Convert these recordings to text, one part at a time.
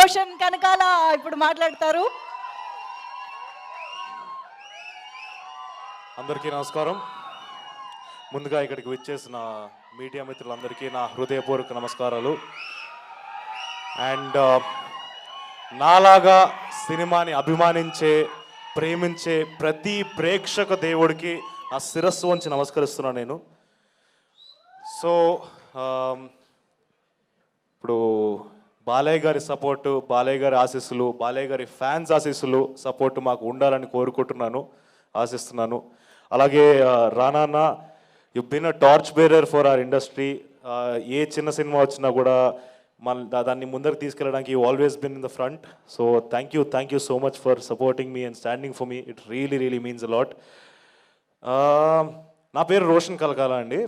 రోషన్ కనకాల ఇప్పుడు మాట్లాడతారు. అందరికీ నమస్కారం. ముందుగా ఇక్కడికి విచ్చేసిన మీడియా మిత్రులందరికీ నా హృదయపూర్వక నమస్కారాలు. అండ్ నాలాగా సినిమాని అభిమానించే ప్రేమించే ప్రతి ప్రేక్షక దేవుడికి నా శిరస్సు వంచి నమస్కరిస్తున్నాను నేను. సో ఇప్పుడు బాలయ్య గారి సపోర్టు బాలయ్య గారి ఆశీస్సులు బాలయ్య గారి ఫ్యాన్స్ ఆశీస్సులు సపోర్టు మాకు ఉండాలని కోరుకుంటున్నాను ఆశిస్తున్నాను. అలాగే రానాన్న you been a torch bearer for our industry ఏ చిన్న సినిమా వచ్చినా కూడా మన దాన్ని ముందరకు తీసుకెళ్ళడానికి always been in the front so thank you thank you so much for supporting me and standing for me it really really means a lot నా పేరు రోషన్ కలకాల అండి.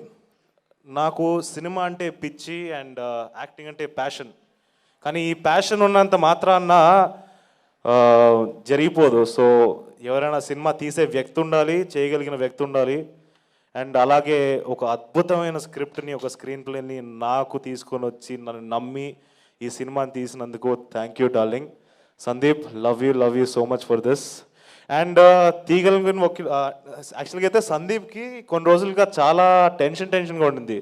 నాకు సినిమా అంటే పిచ్చి అండ్ యాక్టింగ్ అంటే ప్యాషన్ కానీ ఈ ప్యాషన్ ఉన్నంత మాత్రాన జరిగిపోదు. సో ఎవరైనా సినిమా తీసే వ్యక్తి ఉండాలి చేయగలిగిన వ్యక్తి ఉండాలి. అండ్ అలాగే ఒక అద్భుతమైన స్క్రిప్ట్ని ఒక స్క్రీన్ ప్లేని నాకు తీసుకొని వచ్చి నన్ను నమ్మి ఈ సినిమాని తీసినందుకు thank you darling Sandeep love you love you so much for this and Teegala ఒక యాక్చువల్గా అయితే సందీప్కి కొన్ని రోజులుగా చాలా టెన్షన్ టెన్షన్గా ఉండింది.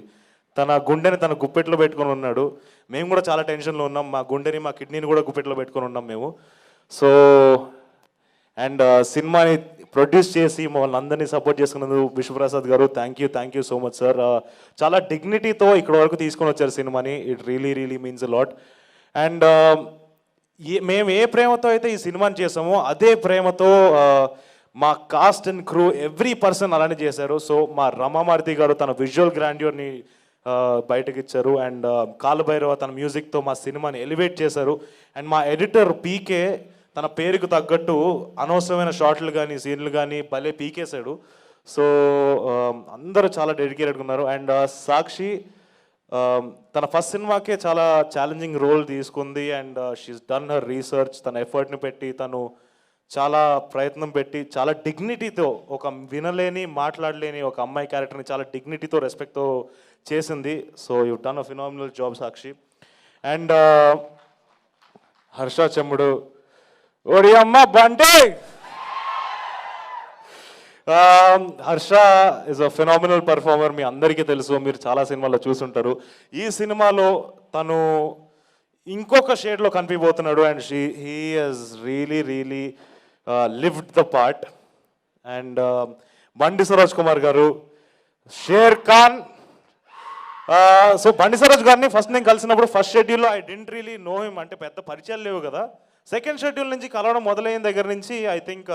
తన గుండెని తన గుప్పెట్లో పెట్టుకొని ఉన్నాడు. మేము కూడా చాలా టెన్షన్లో ఉన్నాం. మా గుండెని మా కిడ్నీని కూడా గుప్పెట్లో పెట్టుకొని ఉన్నాం మేము. సో అండ్ సినిమాని ప్రొడ్యూస్ చేసి మమ్మల్ని అందరినీ సపోర్ట్ చేసుకున్నందుకు Vishwaprasad garu thank you thank you so much sir చాలా డిగ్నిటీతో ఇక్కడ వరకు తీసుకొని వచ్చారు సినిమాని. It really really means lot and ఏ మేము ఏ ప్రేమతో అయితే ఈ సినిమాని చేసామో అదే ప్రేమతో మా cast and crew every person అలానే చేశారు. సో మా రమామారుతి గారు తన విజువల్ గ్రాండ్యూర్ని బయటకు ఇచ్చారు అండ్ కాలభైరవ తన మ్యూజిక్తో మా సినిమాని ఎలివేట్ చేశారు. అండ్ మా ఎడిటర్ పీకే తన పేరుకు తగ్గట్టు అనవసరమైన షార్ట్లు కానీ సీన్లు కానీ భలే పీకేశాడు. సో అందరూ చాలా డెడికేటెడ్గా ఉన్నారు. అండ్ సాక్షి తన ఫస్ట్ సినిమాకే చాలా ఛాలెంజింగ్ రోల్ తీసుకుంది. And she's done her research తన ఎఫర్ట్ని పెట్టి తను చాలా ప్రయత్నం పెట్టి చాలా డిగ్నిటీతో ఒక వినలేని మాట్లాడలేని ఒక అమ్మాయి క్యారెక్టర్ని చాలా డిగ్నిటీతో రెస్పెక్ట్తో చేసింది. So you done a phenomenal job Sakshi and Harsha Chemmudu ఓడి అమ్మ బంటే Harsha is a phenomenal performer మీ అందరికీ తెలుసు. మీరు చాలా సినిమాల్లో చూసుంటారు. ఈ సినిమాలో తను ఇంకొక షేడ్లో కనిపిపోతున్నాడు and she he he's really really lived the part and Bandi Saroj Kumar గారు షేర్ ఖాన్ సో బండి సరోజ్ గారిని ఫస్ట్ నేను కలిసినప్పుడు ఫస్ట్ షెడ్యూల్లో I didn't really know him అంటే పెద్ద పరిచయాలు లేవు కదా. సెకండ్ షెడ్యూల్ నుంచి కలవడం మొదలైన దగ్గర నుంచి ఐ థింక్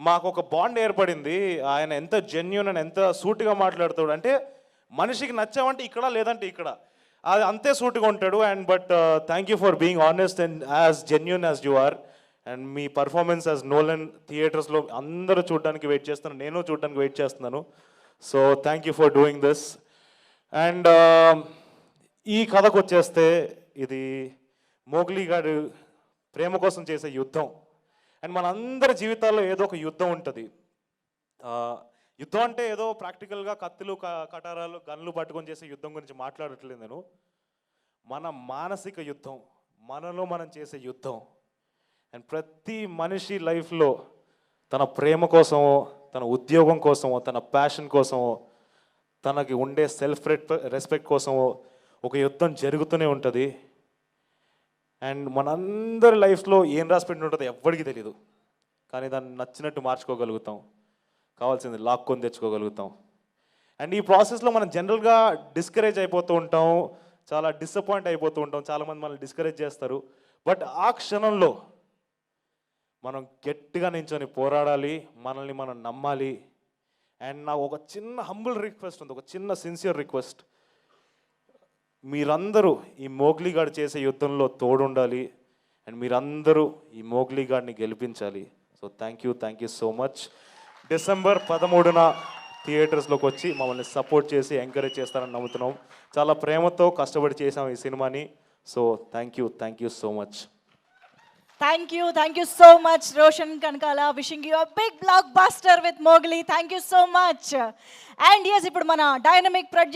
మాకు ఒక బాండ్ ఏర్పడింది. ఆయన ఎంత జెన్యున్ అని ఎంత సూటిగా మాట్లాడుతాడు. అంటే మనిషికి నచ్చామంటే ఇక్కడ లేదంటే ఇక్కడ. అది అంతే సూటిగా ఉంటాడు. And but thank you for being honest and as genuine as you are and me performance as Nolan థియేటర్స్లో అందరూ చూడడానికి వెయిట్ చేస్తున్నాను నేను చూడడానికి వెయిట్ చేస్తున్నాను. So thank you for doing this and ఈ కథకు వచ్చేస్తే ఇది మోగ్లీ గారు ప్రేమ కోసం చేసే యుద్ధం. అండ్ మనందరి జీవితాల్లో ఏదో ఒక యుద్ధం ఉంటుంది. యుద్ధం అంటే ఏదో ప్రాక్టికల్గా కత్తులు క- కటారాలు గన్లు పట్టుకొని చేసే యుద్ధం గురించి మాట్లాడట్లేదు నేను. మన మానసిక యుద్ధం మనలో మనం చేసే యుద్ధం. అండ్ ప్రతి మనిషి లైఫ్లో తన ప్రేమ కోసమో తన ఉద్యోగం కోసమో తన ప్యాషన్ కోసమో తనకి ఉండే సెల్ఫ్ రెస్పెక్ట్ కోసమో ఒక యుద్ధం జరుగుతూనే ఉంటుంది. అండ్ మనందరి లైఫ్లో ఏం రాసి పెట్టి ఉంటుందో ఎవ్వడికి తెలియదు కానీ దాన్ని నచ్చినట్టు మార్చుకోగలుగుతాం. కావాల్సింది లాక్కొని తెచ్చుకోగలుగుతాం. అండ్ ఈ ప్రాసెస్లో మనం జనరల్గా డిస్కరేజ్ అయిపోతూ ఉంటాం. చాలా డిసప్పాయింట్ అయిపోతూ ఉంటాం. చాలామంది మనల్ని డిస్కరేజ్ చేస్తారు. బట్ ఆ క్షణంలో మనం గట్టిగా నించొని పోరాడాలి మనల్ని మనం నమ్మాలి. అండ్ నాకు ఒక చిన్న హంబుల్ రిక్వెస్ట్ ఉంది ఒక చిన్న సిన్సియర్ రిక్వెస్ట్ మీరందరూ ఈ మోగ్లీగాడు చేసే యుద్ధంలో తోడుండాలి అండ్ మీరందరూ ఈ మోగ్లీగాడిని గెలిపించాలి. So thank you thank you so much December పదమూడున థియేటర్స్లోకి వచ్చి మమ్మల్ని సపోర్ట్ చేసి ఎంకరేజ్ చేస్తారని నమ్ముతున్నాం. చాలా ప్రేమతో కష్టపడి చేసాం ఈ సినిమాని. So thank you thank you so much thank you thank you so much Roshan Kanakala wishing you a big blockbuster with Mowgli thank you so much and yes ఇప్పుడు మన డైనమిక్ ప్రొడ్యూసర్